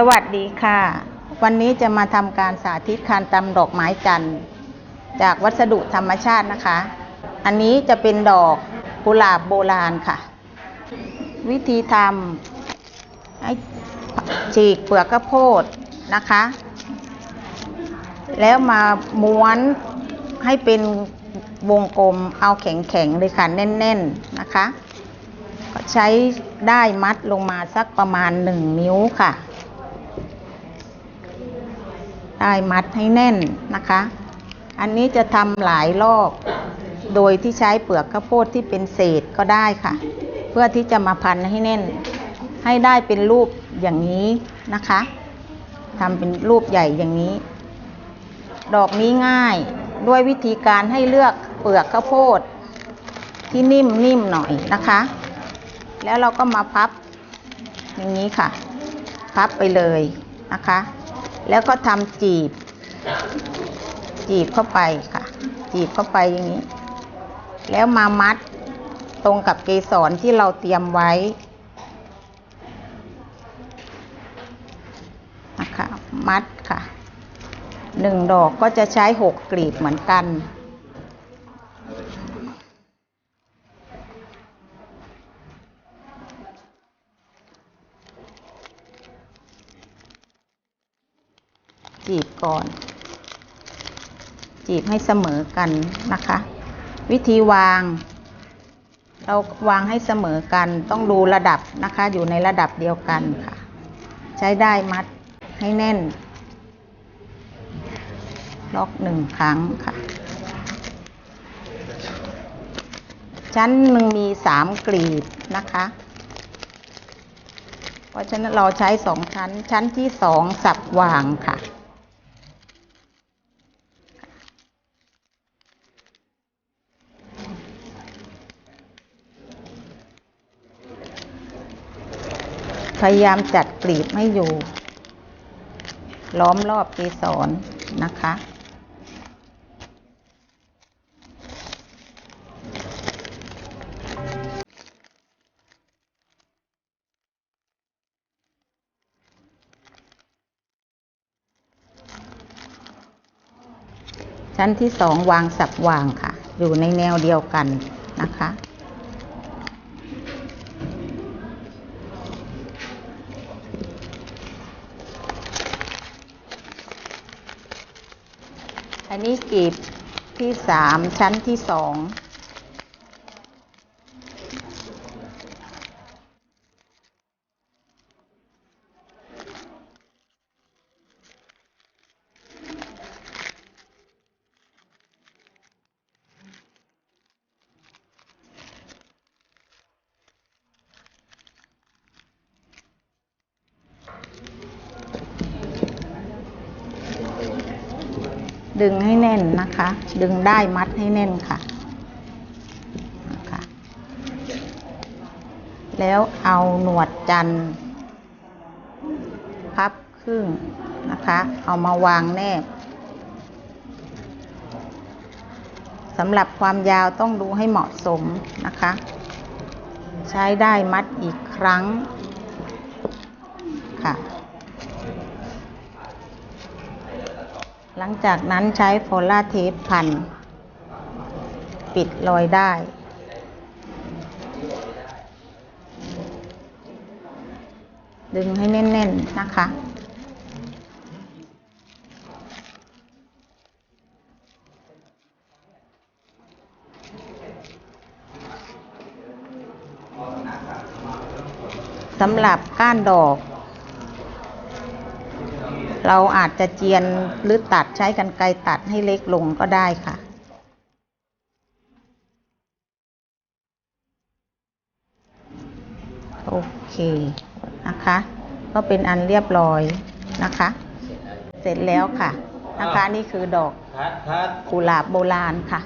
สวัสดีค่ะ วันนี้จะมาทำการสาธิตการตำดอกไม้จันทร์จากวัสดุธรรมชาตินะคะ อันนี้จะเป็นดอกกุหลาบโบราณค่ะ วิธีทำให้ฉีกเปลือกข้าวโพดนะคะ แล้วมาม้วนให้เป็นวงกลมเอาแข็งๆเลยค่ะ แน่นๆนะคะ ใช้ได้ายมัดลงมาสักประมาณหนึ่งนิ้วค่ะ ได้มัดให้แน่นนะคะ อันนี้จะทำหลายรอบ โดยที่ใช้เปลือกข้าวโพดที่เป็นเศษก็ได้ค่ะ เพื่อที่จะมาพันให้แน่น ให้ได้เป็นรูปอย่างนี้นะคะทำเป็นรูปใหญ่อย่างนี้ ดอกนี้ง่ายด้วยวิธีการให้เลือกเปลือกข้าวโพด ที่นิ่มๆหน่อยนะคะ แล้วเราก็มาพับอย่างนี้ค่ะ พับไปเลยนะคะ แล้วก็ทำจีบ จีบเข้าไปค่ะ จีบเข้าไปอย่างนี้ แล้วมามัดตรงกับเกสรที่เราเตรียมไว้นะคะมัดค่ะหนึ่งดอกก็จะใช้หกกลีบเหมือนกัน จีบก่อน จีบให้เสมอกันนะคะ วิธีวาง เราวางให้เสมอกันต้องดูระดับนะคะ อยู่ในระดับเดียวกันค่ะ ใช้ได้มัดให้แน่น ล็อกหนึ่งครั้งค่ะ ชั้นหนึ่งมีสามกลีบนะคะเพราะฉะนั้นเราใช้สองชั้น ชั้นที่สองสับวางค่ะ พยายามจัดกลีบให้อยู่ ล้อมรอบเกสรนะคะ ชั้นที่สองวางสับวางค่ะ อยู่ในแนวเดียวกันนะคะ อันนี้กลีบที่สามชั้นที่สอง ดึงให้แน่นนะคะ ดึงได้มัดให้แน่นค่ะนะคะแล้วเอาหนวดจันทร์พับครึ่งนะคะ เอามาวางแนบสำหรับความยาวต้องดูให้เหมาะสมนะคะ ใช้ได้มัดอีกครั้งค่ะ หลังจากนั้นใช้โฟล่าเทปพัน ปิดรอยได้ ดึงให้แน่น ๆ นะคะสำหรับก้านดอก เราอาจจะเจียนหรือตัดใช้กันไกรตัดให้เล็กลงก็ได้ค่ะ โอเคนะคะ ก็เป็นอันเรียบร้อยนะคะ เสร็จแล้วค่ะนะคะนี่คือดอกกุหลาบโบราณค่ะ